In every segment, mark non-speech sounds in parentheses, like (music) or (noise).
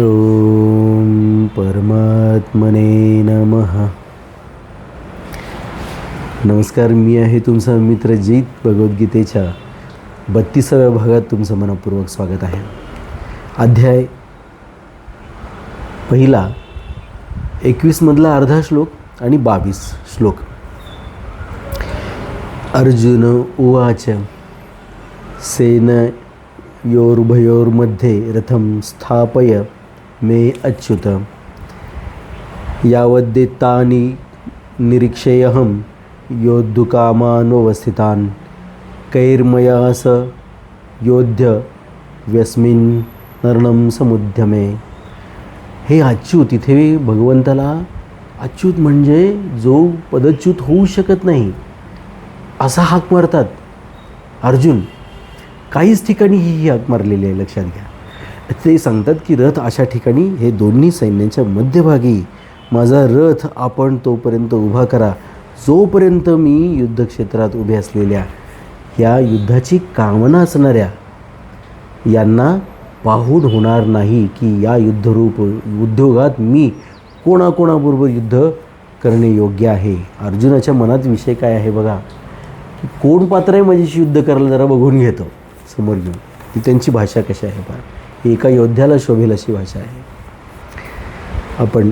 ॐ परमात्मने नमः. नमस्कार मी आहे तुमचा मित्र जीत भगवद्गीतेच्या बत्तीसाव्या भागात तुमचं मनपूर्वक स्वागत आहे. अध्याय पहिला एकवीसमधला अर्धा श्लोक आणि बावीस श्लोक. अर्जुन उवाच सेन योरुभयोर्मध्ये रथं स्थापय. मे अच्युत। यावद्देतानि निरीक्षेऽहं योद्धुकामानवस्थितान्। कैर्मया स योध्य व्यस्मिन् नर्णम समुद्यमे हे अच्युत इथे भगवंताला अच्युत म्हणजे जो पदच्युत होऊ शकत नाही असा हाक मारतात. अर्जुन काहीच ठिकाणी ही ही हाक मारलेली आहे लक्षात घ्या. ते सांगतात की रथ अशा ठिकाणी हे दोन्ही सैन्यांच्या मध्यभागी. माझा रथ आपण तोपर्यंत उभा करा. जोपर्यंत मी युद्धक्षेत्रात उभे असलेल्या या युद्धाची कामना असणाऱ्या यांना पाहून होणार नाही की या युद्धरूप उद्योगात मी कोणाकोणाबरोबर युद्ध करणे योग्य आहे? अर्जुनाच्या मनात विषय काय आहे बघा? की कोण पात्र आहे माझ्याशी युद्ध करायला? जरा बघून घेतो. समोर घेऊन ती त्यांची भाषा कशी आहे बघा ही एका योद्ध्याला शोभेल अशी भाषा आहे. आपण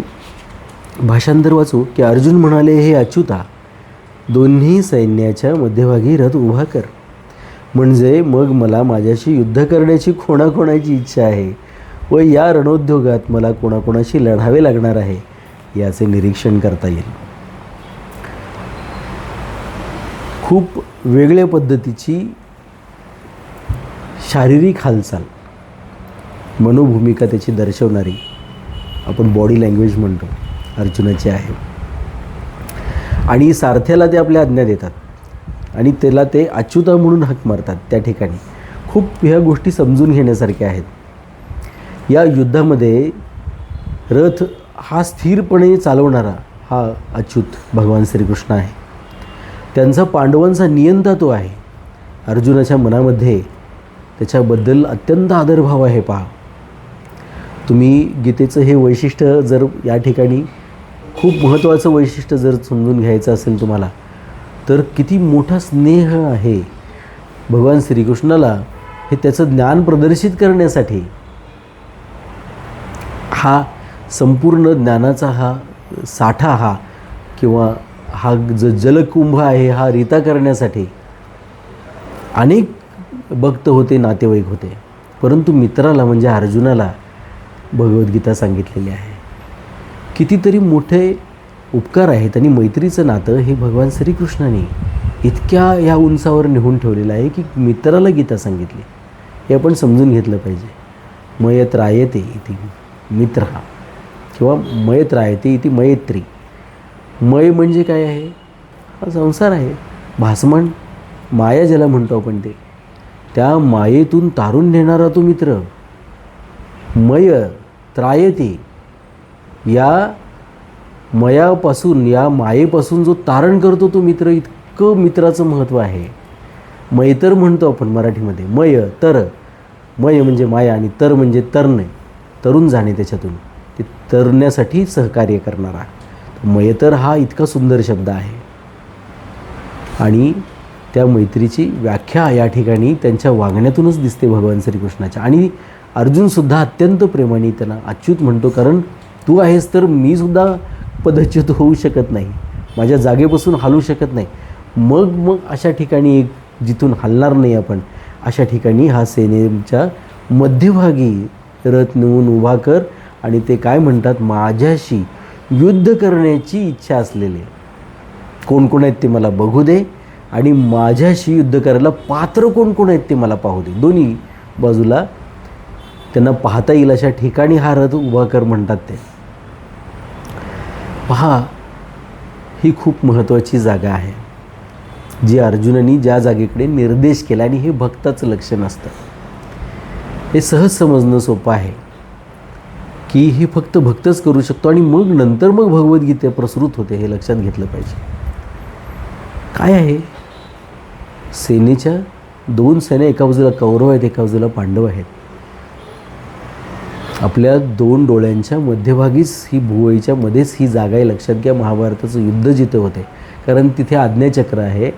भाषांतर वाचू की अर्जुन म्हणाले हे अच्युता दोन्ही सैन्याच्या मध्यभागी रथ उभा कर. म्हणजे मग मला माझ्याशी युद्ध करण्याची कोणाकोणाची इच्छा आहे व या रणोद्योगात मला कोणाकोणाशी लढावे लागणार आहे याचे निरीक्षण करता येईल. खूप वेगळ्या पद्धतीची शारीरिक हालचाल. मनोभूमिका त्याची दर्शवणारी आपण बॉडी लँग्वेज म्हणतो अर्जुनाची आहे. आणि सारथ्याला ते आपल्या आज्ञा देतात आणि त्याला ते अच्युता म्हणून हाक मारतात त्या ठिकाणी. खूप ह्या गोष्टी समजून घेण्यासारख्या आहेत. या युद्धामध्ये रथ हा स्थिरपणे चालवणारा हा अच्युत भगवान श्रीकृष्ण आहे. त्यांचा पांडवांचा नियंता तो आहे. अर्जुनाच्या मनामध्ये त्याच्याबद्दल अत्यंत आदरभाव आहे पहा. तुम्ही गीतेचं हे वैशिष्ट्य जर या ठिकाणी खूप महत्त्वाचं वैशिष्ट्य जर समजून घ्यायचं असेल तुम्हाला तर किती मोठा स्नेह आहे भगवान श्रीकृष्णाला हे त्याचं ज्ञान प्रदर्शित करण्यासाठी. हा संपूर्ण ज्ञानाचा हा साठा हा किंवा हा ज जलकुंभ आहे हा रीता करण्यासाठी अनेक भक्त होते नातेवाईक होते परंतु मित्राला म्हणजे अर्जुनाला भगवद्गीता सांगितलेली आहे. कितीतरी मोठे उपकार आहेत आणि मैत्रीचं नातं हे भगवान श्रीकृष्णाने इतक्या या उंचावर नेहून ठेवलेलं आहे की मित्राला गीता सांगितली. हे आपण समजून घेतलं पाहिजे. मयत रायते इथे मित्र हा किंवा मयत रायते इथे मयत्री. मय म्हणजे काय आहे? हा संसार आहे. भासमान माया ज्याला म्हणतो आपण ते. त्या मायेतून तारून नेणारा तो मित्र. मय त्रायते. या मयापासून या मायेपासून जो तारण करतो तो मित्र इतकं मित्राचं महत्त्व आहे. मैतर म्हणतो आपण मराठीमध्ये. मय तर. मय म्हणजे माया आणि तर म्हणजे तरणे. तरुण जाणे त्याच्यातून. ते तरण्यासाठी सहकार्य करणारा. मयतर हा इतका सुंदर शब्द आहे. आणि त्या मैत्रीची व्याख्या या ठिकाणी त्यांच्या वागण्यातूनच दिसते भगवान श्रीकृष्णाच्या. आणि अर्जुनसुद्धा अत्यंत प्रेमाने त्याला अच्युत म्हणतो कारण तू आहेस तर मीसुद्धा पदच्युत होऊ शकत नाही. माझ्या जागेपासून हलू शकत नाही. मग मग अशा ठिकाणी एक जिथून हलणार नाही आपण अशा ठिकाणी हा सेनेच्या मध्यभागी रथ नेऊन उभा कर आणि ते काय म्हणतात माझ्याशी युद्ध करण्याची इच्छा असलेले. कोण कोण आहेत ते मला बघू दे आणि माझ्याशी युद्ध करायला पात्र कोण कोण आहेत ते मला पाहू दे. दोन्ही बाजूला त्यांना पाहता येईल अशा ठिकाणी हा रथ उभा कर म्हणतात ते. पहा ही खूप महत्त्वाची जागा आहे जी अर्जुनांनी ज्या जागेकडे निर्देश केला आणि हे भक्ताचं लक्ष नसतं हे सहज समजणं सोपं आहे की हे फक्त भक्तच करू शकतो आणि मग नंतर मग भगवद्गीता प्रसृत होते हे लक्षात घेतलं पाहिजे. काय आहे? सेनेच्या दोन सेना एका बाजूला कौरव आहेत एका बाजूला पांडव आहेत. आपल्या दोन डोळ्यांच्या मध्यभागीच ही भुवईच्या मध्येच ही जागा आहे. लक्षात घ्या महाभारताचं युद्ध जिथं होते. कारण तिथे आज्ञाचक्र आहे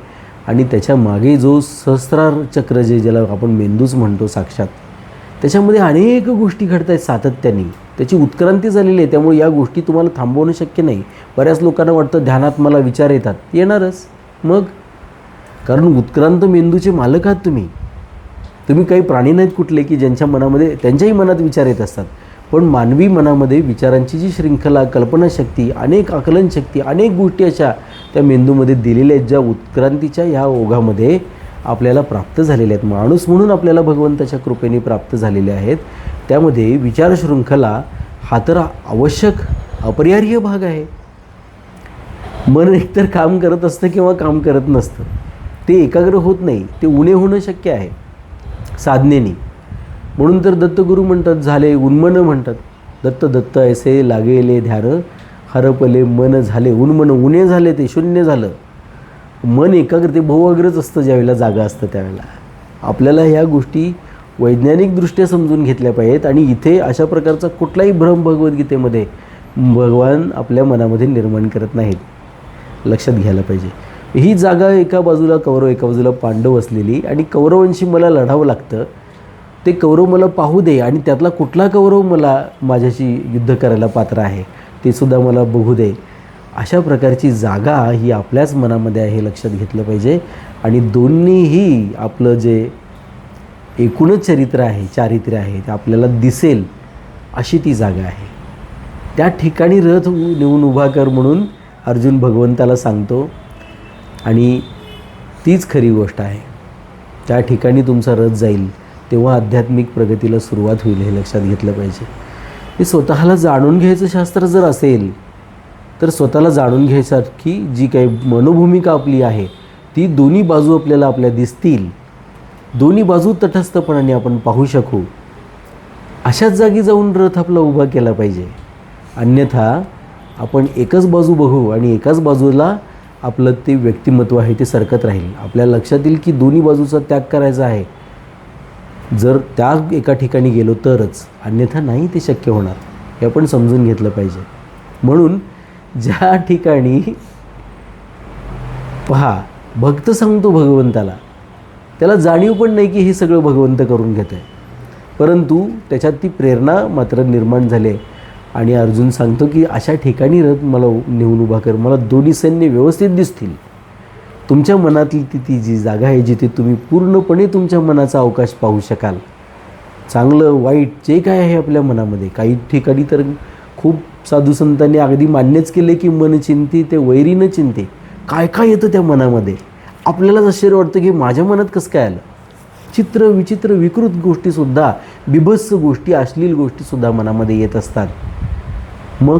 आणि त्याच्यामागे जो सहस्रार चक्र जे ज्याला आपण मेंदूच म्हणतो साक्षात त्याच्यामध्ये अनेक गोष्टी घडत आहेत सातत्याने. त्याची उत्क्रांती झालेली आहे. त्यामुळे या गोष्टी तुम्हाला थांबवणं शक्य नाही. बऱ्याच लोकांना वाटतं ध्यानात मला विचार येतात. येणारच. मग? कारण उत्क्रांत मेंदूचे मालक आहात तुम्ही. तुम्ही काही प्राणी नाहीत कुठले की ज्यांच्या मनामध्ये त्यांच्याही मनात विचार येत असतात. पण मानवी मनामध्ये विचारांची जी श्रृंखला कल्पनाशक्ती अनेक आकलनशक्ती अनेक गोष्टी अशा त्या मेंदूमध्ये दिलेल्या आहेत ज्या उत्क्रांतीच्या ह्या ओघामध्ये आपल्याला प्राप्त झालेल्या आहेत. माणूस म्हणून आपल्याला भगवंताच्या कृपेने प्राप्त झालेले आहेत. त्यामध्ये विचारशृंखला हा तर आवश्यक अपरिहार्य भाग आहे. मन एकतर काम करत असतं किंवा काम करत नसतं. ते एकाग्र होत नाही ते उणे होणं शक्य आहे. साधनेनी. म्हणून तर दत्तगुरू म्हणतात झाले उन्मन म्हणतात. दत्त दत्त ऐसे लागेले ध्यार हरपले मन झाले. उन्मन उणे झाले ते शून्य झालं. मन एकाग्र ते बहुअग्रच असतं ज्यावेळेला जागा असतं त्यावेळेला. आपल्याला ह्या गोष्टी वैज्ञानिकदृष्ट्या समजून घेतल्या पाहिजेत आणि इथे अशा प्रकारचा कुठलाही भ्रम भगवद्गीतेमध्ये भगवान आपल्या मनामध्ये निर्माण करत नाहीत. लक्षात घ्यायला पाहिजे. ही जागा एका बाजूला कौरव एका बाजूला पांडव असलेली आणि कौरवांशी मला लढावं लागतं. ते कौरव मला पाहू दे आणि त्यातला कुठला कौरव मला माझ्याशी युद्ध करायला पात्र आहे ते सुद्धा मला बघू दे. अशा प्रकारची जागा ही आपल्याच मनामध्ये आहे हे लक्षात घेतलं पाहिजे. आणि दोन्हीही आपलं जे एकूणच चरित्र आहे चारित्र्य आहे ते आपल्याला दिसेल अशी ती जागा आहे. त्या ठिकाणी रथ नेऊन उभा कर म्हणून अर्जुन भगवंताला सांगतो आणि तीच खरी गोष्ट आहे. त्या ठिकाणी तुमचा रथ जाईल तेव्हा आध्यात्मिक प्रगतीला सुरुवात होईल हे लक्षात घेतलं पाहिजे. हे स्वतःला जाणून घ्यायचं शास्त्र जर असेल तर स्वतःला जाणून घ्यायसारखी जी काही मनोभूमिका आपली आहे ती दोन्ही बाजू आपल्याला आपल्या दिसतील. दोन्ही बाजू तटस्थपणाने आपण पाहू शकू. अशाच जागी जाऊन रथ आपला उभा केला पाहिजे. अन्यथा आपण एकच बाजू बघू आणि एकाच बाजूला आपलं ते व्यक्तिमत्व आहे ते सरकत राहील. आपल्या लक्षात येईल की दोन्ही बाजूचा त्याग करायचा आहे. जर त्या एका ठिकाणी गेलो तरच. अन्यथा नाही ते शक्य होणार. हे आपण समजून घेतलं पाहिजे. म्हणून ज्या ठिकाणी पहा भक्त सांगतो भगवंताला. त्याला जाणीव पण नाही की हे सगळं भगवंत करून घेत आहे परंतु त्याच्यात ती प्रेरणा मात्र निर्माण झाली आहे. आणि अर्जुन सांगतो की अशा ठिकाणी रथ मला नेऊन उभा कर. मला दोन्ही सैन्य व्यवस्थित दिसतील. तुमच्या मनातली ती ती जी जागा आहे जिथे तुम्ही पूर्णपणे तुमच्या मनाचा अवकाश पाहू शकाल. चांगलं वाईट जे काय आहे आपल्या मनामध्ये काही ठिकाणी तर खूप साधू संतांनी अगदी मान्यच केले की मन चिंती ते वैरीनं चिंते. काय काय येतं त्या मनामध्ये? आपल्यालाच आश्चर्य वाटतं की माझ्या मनात कसं काय आलं? चित्र विचित्र विकृत गोष्टीसुद्धा बिभत्स गोष्टी अश्लील गोष्टीसुद्धा मनामध्ये येत असतात. मग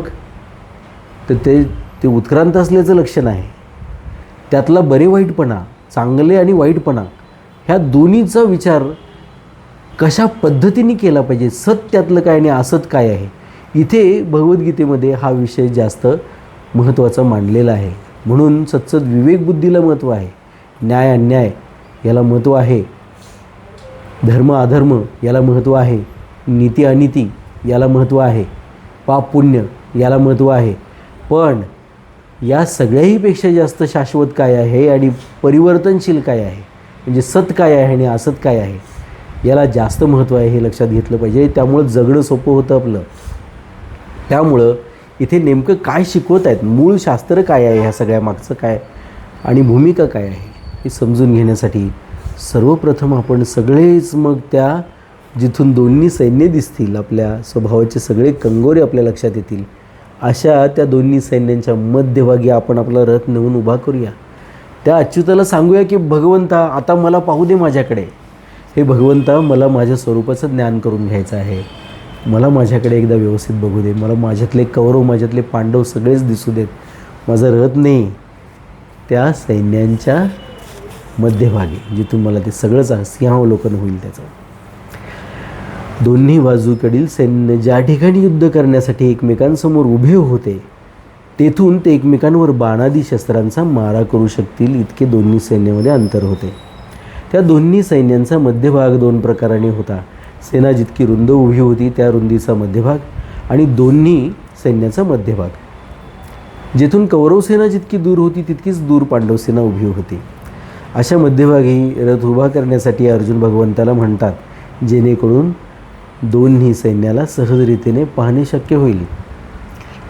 तर ते ते उत्क्रांत असल्याचं लक्षण आहे त्यातला बरे वाईटपणा चांगले आणि वाईटपणा ह्या दोन्हीचा विचार कशा पद्धतीने केला पाहिजे? सत्यातलं काय आणि असत काय आहे? इथे भगवद्गीतेमध्ये हा विषय जास्त महत्त्वाचा मांडलेला आहे. म्हणून सतसत विवेकबुद्धीला महत्त्व आहे. न्याय अन्याय याला महत्त्व आहे. धर्म अधर्म याला महत्त्व आहे. नीती अनिती याला महत्त्व आहे. पाप पुण्य याला महत्त्व आहे. पण या सगळ्याहीपेक्षा जास्त शाश्वत काय आहे आणि परिवर्तनशील काय आहे? म्हणजे सत काय आहे आणि असत काय आहे? याला जास्त महत्त्व आहे हे लक्षात घेतलं पाहिजे. त्यामुळं जगणं सोपं होतं आपलं. त्यामुळं इथे नेमकं काय शिकवत आहेत? मूळ शास्त्र काय आहे ह्या सगळ्या मागचं काय? आणि भूमिका काय आहे? हे समजून घेण्यासाठी सर्वप्रथम आपण सगळेच मग त्या जिथून दोन्ही सैन्य दिसतील आपल्या स्वभावाचे सगळे कंगोरे आपल्या लक्षात येतील अशा त्या दोन्ही सैन्यांच्या मध्यभागी आपण आपला रथ नेऊन उभा करूया. त्या अच्युताला सांगूया की भगवंता आता मला पाहू दे माझ्याकडे. हे भगवंता मला माझ्या स्वरूपाचं ज्ञान करून घ्यायचं आहे. मला माझ्याकडे एकदा व्यवस्थित बघू दे. मला माझ्यातले कौरव माझ्यातले पांडव सगळेच दिसू देत. माझा रथ नाही त्या सैन्यांच्या मध्यभागी जिथून मला ते सगळंच सिंहावलोकन होईल त्याचं. दोन्ही बाजूकडील सैन्य ज्या ठिकाणी युद्ध करण्यासाठी एकमेकांसमोर उभे होते तेथून ते एकमेकांवर बाणादी शस्त्रांचा मारा करू शकतील इतके दोन्ही सैन्यामध्ये अंतर होते. त्या दोन्ही सैन्यांचा मध्यभाग दोन प्रकाराने होता. सेना जितकी रुंद उभी होती त्या रुंदीचा मध्यभाग आणि दोन्ही सैन्याचा मध्यभाग. जेथून कौरव सेना जितकी दूर होती तितकीच दूर पांडव सेना उभी होती. अशा मध्यभागी रथ उभा करण्यासाठी अर्जुन भगवंताला म्हणतात जेणेकरून दोन्ही सैन्याला सहजरीतीने पाहणे शक्य होईल.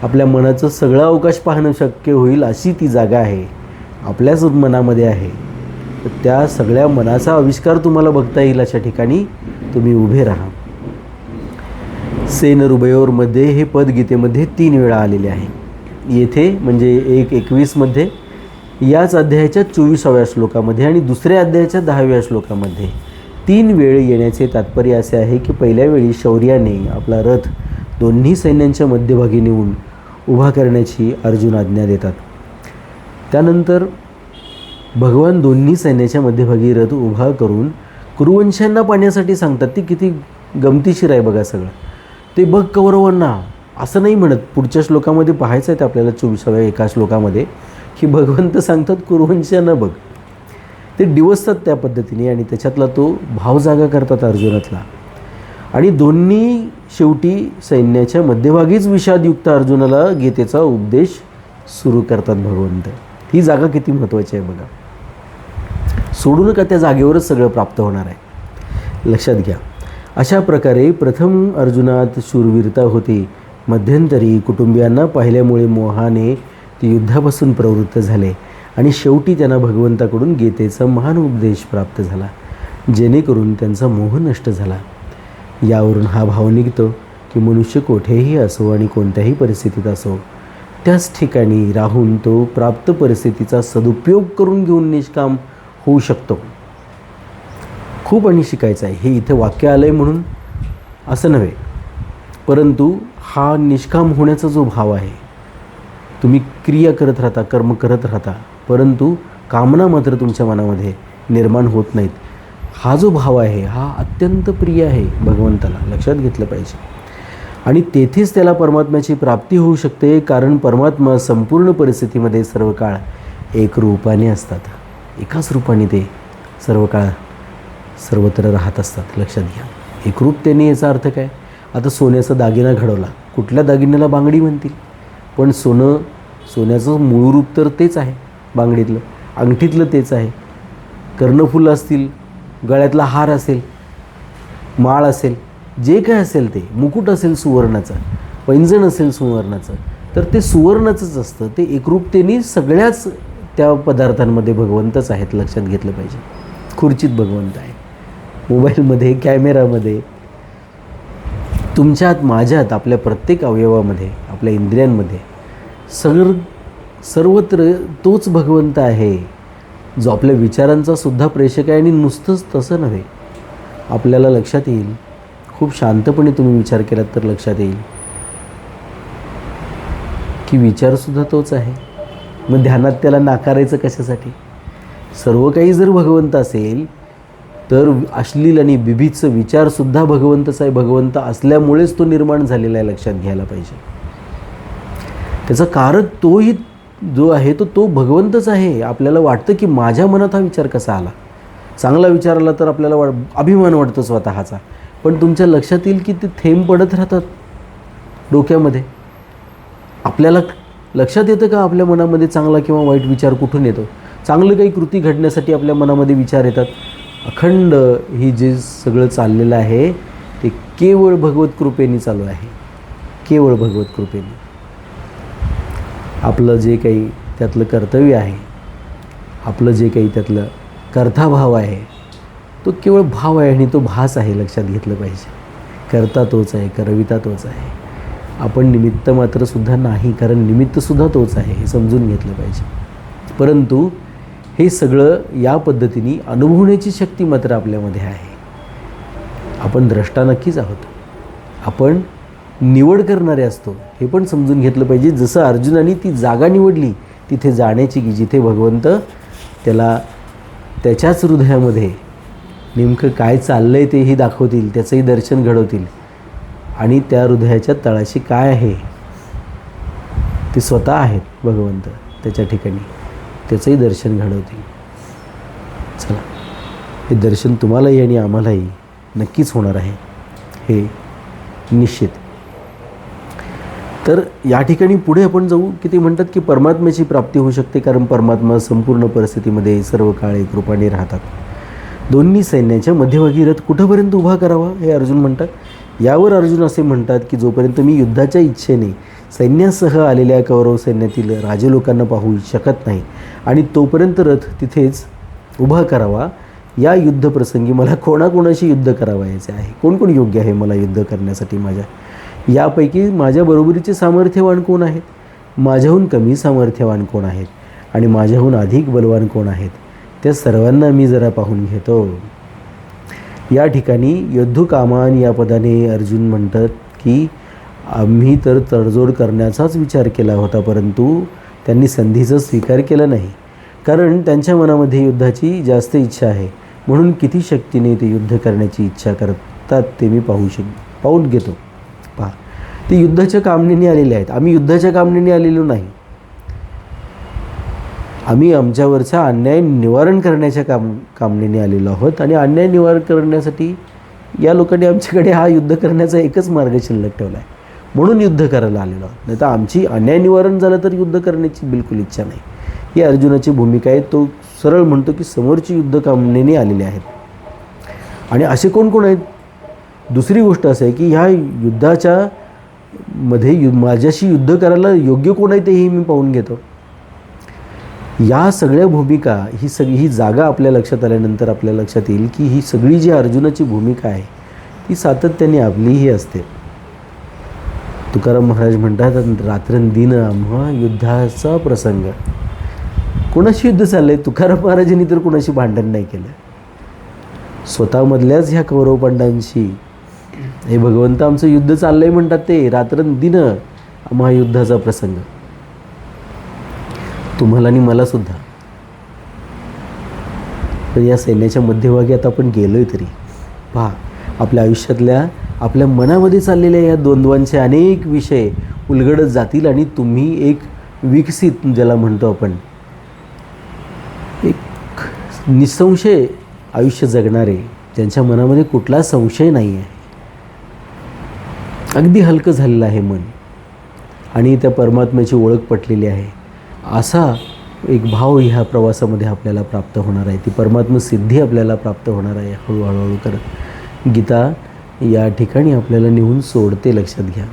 आपल्या मनाचं सगळं अवकाश पाहणं शक्य होईल अशी ती जागा आहे. आपल्याच मनामध्ये आहे. तर त्या सगळ्या मनाचा आविष्कार तुम्हाला बघता येईल अशा ठिकाणी तुम्ही उभे राहा. सेन रुबयोरमध्ये हे पद गीतेमध्ये तीन वेळा आलेले आहे. येथे म्हणजे एक एकवीसमध्ये याच अध्यायाच्या चोवीसाव्या श्लोकामध्ये आणि दुसऱ्या अध्यायाच्या दहाव्या श्लोकामध्ये. तीन वेळ येण्याचे तात्पर्य असे आहे की पहिल्या वेळी शौर्याने आपला रथ दोन्ही सैन्यांच्या मध्यभागी नेऊन उभा करण्याची अर्जुन आज्ञा देतात. त्यानंतर भगवान दोन्ही सैन्याच्या मध्यभागी रथ उभा करून कुरुवंशांना पाण्यासाठी सांगतात ती किती गमतीशीर आहे बघा सगळं. ते बघ कौरवांना. असं नाही म्हणत. पुढच्या श्लोकामध्ये पाहायचं आहे ते आपल्याला चोवीसाव्या एका श्लोकामध्ये की भगवंत सांगतात कुरुवंशांना बघ. ते डिवसतात त्या पद्धतीने आणि त्याच्यातला तो भाव जागा करतात अर्जुनातला. आणि दोन्ही शेवटी सैन्याच्या मध्यभागीच विषादयुक्त अर्जुनाला गीतेचा उपदेश सुरू करतात भगवंत. ही जागा किती महत्त्वाची आहे बघा. सोडू नका त्या जागेवरच सगळं प्राप्त होणार आहे? लक्षात घ्या. अशा प्रकारे प्रथम अर्जुनात शूरवीरता होती. मध्यंतरी कुटुंबियांना पाहिल्यामुळे मोहाने ते युद्धापासून प्रवृत्त झाले. आणि शेवटी त्यांना भगवंताकडून गीतेचा महान उपदेश प्राप्त झाला जेणेकरून त्यांचा मोह नष्ट झाला. यावरून हा भाव निघतो की मनुष्य कोठेही असो आणि कोणत्याही परिस्थितीत असो त्याच ठिकाणी राहून तो प्राप्त परिस्थितीचा सदुपयोग करून घेऊन निष्काम होऊ शकतो. खूप आणि शिकायचं आहे. हे इथे वाक्य आलं आहे म्हणून असं नव्हे. परंतु हा निष्काम होण्याचा जो भाव आहे तुम्ही क्रिया करत राहता कर्म करत राहता परंतु कामना मात्र तुमच्या मनामध्ये निर्माण होत नाहीत. हा जो भाव आहे हा अत्यंत प्रिय आहे भगवंताला. लक्षात घेतलं पाहिजे. आणि तेथेच त्याला परमात्म्याची प्राप्ती होऊ शकते कारण परमात्मा संपूर्ण परिस्थितीमध्ये सर्व काळ एक रूपाने असतात. एकाच रूपाने ते सर्व काळ सर्वत्र राहत असतात. लक्षात घ्या. एकरूपतेने याचा अर्थ काय? आता सोन्याचा दागिना घडवला. कुठल्या दागिन्याला बांगडी म्हणतील? पण सोनं सोन्याचं मूळ रूप तर तेच आहे. बांगडीतलं. अंगठीतलं तेच आहे. कर्णफुलं असतील गळ्यातला हार असेल माळ असेल जे काय असेल ते मुकुट असेल सुवर्णाचं पैंजण असेल सुवर्णाचं तर ते सुवर्णाचंच असतं. ते एकरूपतेने सगळ्याच त्या पदार्थांमध्ये भगवंतच आहेत लक्षात घेतलं पाहिजे. खुर्चीत भगवंत आहे. मोबाईलमध्ये कॅमेरामध्ये तुमच्यात माझ्यात आपल्या प्रत्येक अवयवामध्ये आपल्या इंद्रियांमध्ये सगळं सर्वत्र तोच भगवंत आहे जो आपल्या विचारांचा सुद्धा प्रेषक आहे आणि नुसतंच तसं नव्हे. आपल्याला लक्षात येईल. खूप शांतपणे तुम्ही विचार केलात तर लक्षात येईल. की विचारसुद्धा तोच आहे. मग ध्यानात त्याला नाकारायचं कशासाठी? सर्व काही जर भगवंत असेल तर अश्लील आणि बिभीचं विचारसुद्धा भगवंतच आहे भगवंत असल्यामुळेच तो निर्माण झालेला आहे लक्षात घ्यायला पाहिजे. त्याचं कारक तोही जो आहे तो तो भगवंतच आहे. आपल्याला वाटतं की माझ्या मनात हा विचार कसा आला? चांगला विचार आला तर आपल्याला वाट अभिमान वाटतो स्वतःचा. पण तुमच्या लक्षात येईल की ते थेंब पडत राहतात डोक्यामध्ये. आपल्याला लक्षात येतं का आपल्या मनामध्ये चांगला किंवा वाईट विचार कुठून येतो? चांगलं काही कृती घडण्यासाठी आपल्या मनामध्ये विचार येतात. अखंड ही जे सगळं चाललेलं आहे ते केवळ भगवत कृपेने चालू आहे. केवळ भगवत कृपेने. आपलं जे काही त्यातलं कर्तव्य आहे आपलं जे काही त्यातलं कर्ताभाव आहे तो केवळ भाव आहे आणि तो भास आहे लक्षात घेतलं पाहिजे. करता तोच आहे करविता तोच आहे. आपण निमित्त मात्र सुद्धा नाही कारण निमित्तसुद्धा तोच आहे हे समजून घेतलं पाहिजे. परंतु हे सगळं या पद्धतीने अनुभवण्याची शक्ती मात्र आपल्यामध्ये आहे. आपण द्रष्टा नक्कीच आहोत. आपण निवड करणारे असतो. हे पण समजून घेतलं पाहिजे. जसं अर्जुनाने ती जागा निवडली तिथे जाण्याची की जिथे भगवंत त्याला त्याच्याच हृदयामध्ये नेमकं काय चाललं आहे तेही दाखवतील त्याचंही दर्शन घडवतील आणि त्या हृदयाच्या तळाशी काय आहे ते स्वतः आहेत भगवंत त्याच्या ठिकाणी. त्याचंही दर्शन घडवतील. चला हे दर्शन तुम्हालाही आणि आम्हालाही नक्कीच होणार आहे. हे निश्चित. तर या ठिकाणी पुढे आपण जाऊ की ते म्हणतात की परमात्म्याची प्राप्ती होऊ शकते कारण परमात्मा संपूर्ण परिस्थितीमध्ये सर्व काळ कृपाने राहतात. दोन्ही सैन्याच्या मध्यभागी रथ कुठंपर्यंत उभा करावा हे अर्जुन म्हणतात. यावर अर्जुन असे म्हणतात की जोपर्यंत मी युद्धाच्या इच्छेने सैन्यासह आलेल्या कौरव सैन्यातील राजलोकांना पाहू शकत नाही आणि तोपर्यंत रथ तिथेच उभा करावा या युद्धप्रसंगी मला कोणाकोणाशी युद्ध करावायचे आहे? कोण कोण योग्य आहे मला युद्ध करण्यासाठी माझ्या? यापैकी माझ्या बरोबरीचे सामर्थ्यवान कोण आहेत? माझ्याहून कमी सामर्थ्यवान कोण आहेत? आणि माझ्याहून अधिक बलवान कोण आहेत? त्या सर्वांना मी जरा पाहून घेतो. या ठिकाणी योद्धू कामान या पदाने अर्जुन म्हणतात की आम्ही तर तडजोड करण्याचाच विचार केला होता परंतु त्यांनी संधीचा स्वीकार केला नाही. कारण त्यांच्या मनामध्ये युद्धाची जास्त इच्छा आहे. म्हणून किती शक्तीने ते युद्ध करण्याची इच्छा करतात ते मी पाहू शक पाहून घेतो. पहा. ते युद्धाच्या कामणीने आलेले आहेत. आम्ही युद्धाच्या कामणीने आलेलो नाही. आम्ही आमच्यावरचा अन्याय निवारण करण्याच्या काम कामणीने आलेलो आहोत आणि अन्याय निवारण करण्यासाठी या लोकांनी आमच्याकडे हा युद्ध करण्याचा एकच मार्ग शिल्लक ठेवला आहे म्हणून युद्ध करायला आलेलो आहोत. नाही तर आमची अन्याय निवारण झालं तर युद्ध करण्याची बिलकुल इच्छा नाही. ही अर्जुनाची भूमिका आहे. तो सरळ म्हणतो की समोरची युद्ध कामणीने आलेले आहेत. आणि असे कोण कोण आहेत? दुसरी गोष्ट असं आहे की ह्या युद्धाच्या मध्ये यु माझ्याशी युद्ध करायला योग्य कोण आहे तेही मी पाहून घेतो. या सगळ्या भूमिका ही सगळी ही जागा आपल्या लक्षात आल्यानंतर आपल्या लक्षात येईल की ही सगळी जी अर्जुनाची भूमिका आहे ती सातत्याने आपलीही असते. तुकाराम महाराज म्हणतात रात्रंदिन आम्हा युद्धाचा प्रसंग. कोणाशी युद्ध चाललं आहे तुकाराम महाराजांनी तर कोणाशी भांडण नाही केलं. स्वतःमधल्याच ह्या कौरव पांडांशी हे भगवंत आमचं युद्ध चाललंय म्हणतात ते. रात्रंदिन आम्हा महायुद्धाचा प्रसंग. तुम्हाला आणि मला सुद्धा. पण या सैन्याच्या मध्यभागी आता आपण गेलोय तरी. पहा आपल्या आयुष्यातल्या आपल्या मनामध्ये चाललेल्या या द्वंद्वांचे अनेक विषय उलगडत जातील आणि तुम्ही एक विकसित ज्याला म्हणतो आपण एक निसंशय आयुष्य जगणारे ज्यांच्या मनामध्ये कुठला संशय नाही आहे अगदी हलकं झालेलं आहे मन. आणि त्या परमात्म्याची ओळख पटलेली आहे. असा एक भाव ह्या प्रवासामध्ये आपल्याला प्राप्त होणार आहे. ती परमात्म सिद्धी आपल्याला प्राप्त होणार आहे हळूहळू करत. गीता या ठिकाणी आपल्याला नेऊन सोडते लक्षात घ्या.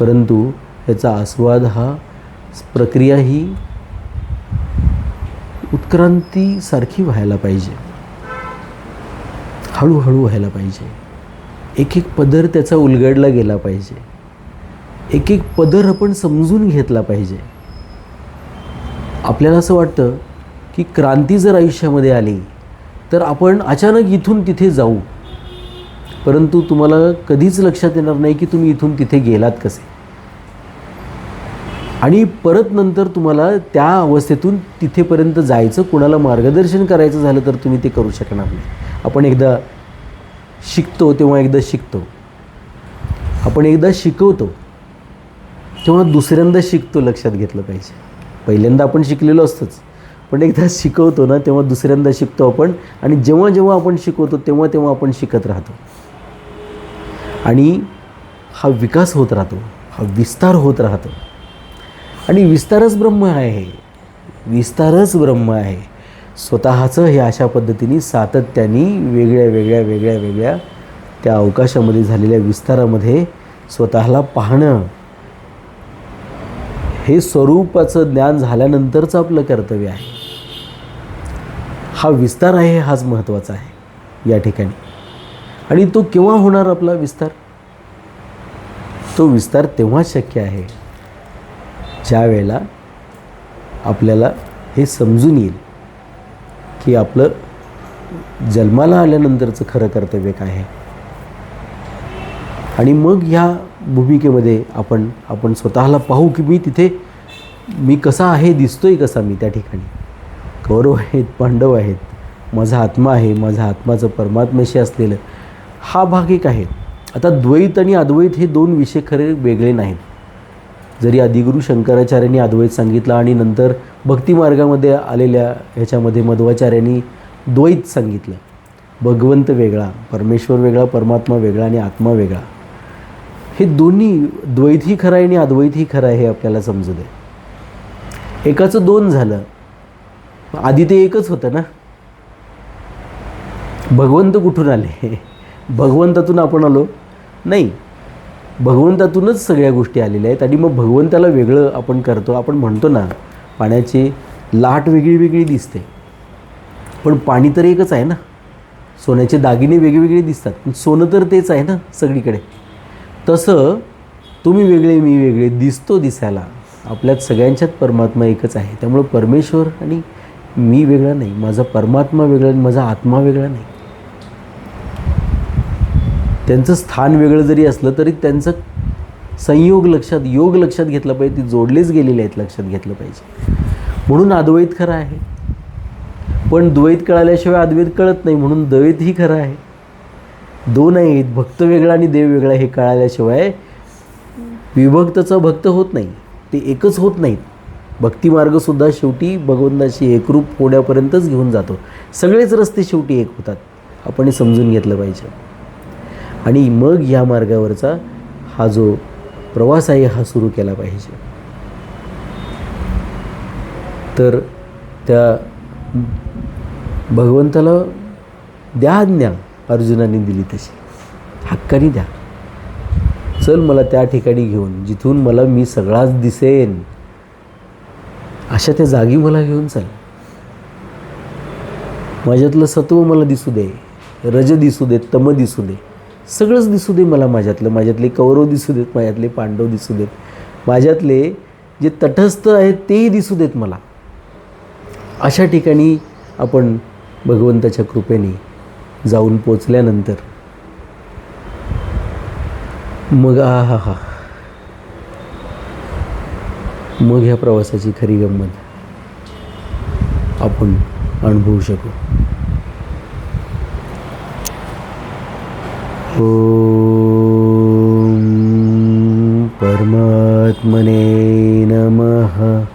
परंतु याचा आस्वाद हा प्रक्रिया ही उत्क्रांतीसारखी व्हायला पाहिजे. हळूहळू व्हायला पाहिजे. एक एक पदर त्याचा उलगडला गेला पाहिजे. एक एक पदर आपण समजून घेतला पाहिजे. आपल्याला असं वाटतं की क्रांती जर आयुष्यामध्ये आली तर आपण अचानक इथून तिथे जाऊ. परंतु तुम्हाला कधीच लक्षात येणार नाही की तुम्ही इथून तिथे गेलात कसे. आणि परत नंतर तुम्हाला त्या अवस्थेतून तिथेपर्यंत जायचं कुणाला मार्गदर्शन करायचं झालं तर तुम्ही ते करू शकणार नाही. आपण एकदा शिकतो तेव्हा एकदा शिकतो. आपण एकदा शिकवतो तेव्हा दुसऱ्यांदा शिकतो लक्षात घेतलं पाहिजे. पहिल्यांदा आपण शिकलेलो असतोच पण एकदा शिकवतो ना तेव्हा दुसऱ्यांदा शिकतो आपण आणि जेव्हा जेव्हा आपण शिकवतो तेव्हा तेव्हा आपण शिकत राहतो. आणि हा विकास होत राहतो हा विस्तार होत राहतो. आणि विस्तारच ब्रह्म आहे. विस्तारच ब्रह्म आहे. स्वतःचं हे अशा पद्धतीने सातत्याने वेगळ्या वेगळ्या वेगळ्या वेगळ्या त्या अवकाशामध्ये झालेल्या विस्तारामध्ये स्वतःला पाहणं हे स्वरूपाचं ज्ञान झाल्यानंतरचं आपलं कर्तव्य आहे. हा विस्तार आहे हाच महत्त्वाचा आहे या ठिकाणी. आणि तो केव्हा होणार आपला विस्तार? तो विस्तार तेव्हाच शक्य आहे ज्या वेळेला आपल्याला हे समजून येईल. की आपलं जन्माला आल्यानंतरचं खरं कर्तव्य काय आहे? आणि मग ह्या भूमिकेमध्ये आपण आपण स्वतःला पाहू की मी तिथे मी कसा आहे दिसतोय कसा मी त्या ठिकाणी. कौरव आहेत पांडव आहेत माझा आत्मा आहे माझा आत्माचं परमात्म्याशी असलेलं हा भाग एक आहे. आता द्वैत आणि अद्वैत हे दोन विषय खरे वेगळे नाहीत. जरी आदिगुरू शंकराचार्यांनी अद्वैत सांगितलं आणि नंतर भक्तिमार्गामध्ये आलेल्या ह्याच्यामध्ये मध्वाचार्यांनी द्वैत सांगितलं. भगवंत वेगळा परमेश्वर वेगळा परमात्मा वेगळा आणि आत्मा वेगळा. हे दोन्ही द्वैतही खरं आहे आणि अद्वैतही खरं आहे हे आपल्याला समजू दे. एकाचं दोन झालं. आधी ते एकच होतं ना? भगवंत कुठून आले? (laughs) भगवंतातून आपण आलो? नाही. भगवंतातूनच सगळ्या गोष्टी आलेल्या आहेत आणि मग भगवंताला वेगळं आपण करतो आपण म्हणतो ना पाण्याची लाट वेगळी वेगळी दिसते. पण पाणी तर एकच आहे ना. सोन्याचे दागिने वेगवेगळे दिसतात पण सोनं तर तेच आहे ना सगळीकडे. तसं तुम्ही वेगळे मी वेगळे दिसतो दिसायला. आपल्यात सगळ्यांच्यात परमात्मा एकच आहे. त्यामुळं परमेश्वर आणि मी वेगळा नाही. माझा परमात्मा वेगळा आणि माझा आत्मा वेगळा नाही. त्यांचं स्थान वेगळं जरी असलं तरी त्यांचं संयोग लक्षात योग लक्षात घेतला पाहिजे. ती जोडलेच गेलेले आहेत लक्षात घेतलं पाहिजे. म्हणून अद्वैत खरं आहे. पण द्वैत कळाल्याशिवाय अद्वैत कळत नाही म्हणून द्वैतही खरं आहे. दोन आहेत. भक्त वेगळा आणि देव वेगळा हे कळाल्याशिवाय विभक्तचा भक्त होत नाही. ते एकच होत नाहीत. भक्तिमार्गसुद्धा शेवटी भगवंताशी एकरूप होण्यापर्यंतच घेऊन जातो. सगळेच रस्ते शेवटी एक होतात. आपण हे समजून घेतलं पाहिजे. आणि मग या मार्गावरचा हा जो प्रवास आहे हा सुरू केला पाहिजे. तर त्या भगवंताला द्या आज्ञा अर्जुनाने दिली तशी. हक्काने द्या. चल मला त्या ठिकाणी घेऊन जिथून मला मी सगळाच दिसेन अशा त्या जागी मला घेऊन चल. माझ्यातलं सत्व मला दिसू दे रज दिसू दे तम दिसू दे. सगळंच दिसू दे मला माझ्यातलं. माझ्यातले कौरव दिसू देत माझ्यातले पांडव दिसू देत. माझ्यातले जे तटस्थ आहेत तेही दिसू देत मला. अशा ठिकाणी आपण भगवंताच्या कृपेने जाऊन पोचल्यानंतर मग आ हा हा मग ह्या प्रवासाची खरी गंमत आपण अनुभवू शकू. ॐ परमात्मने नमः।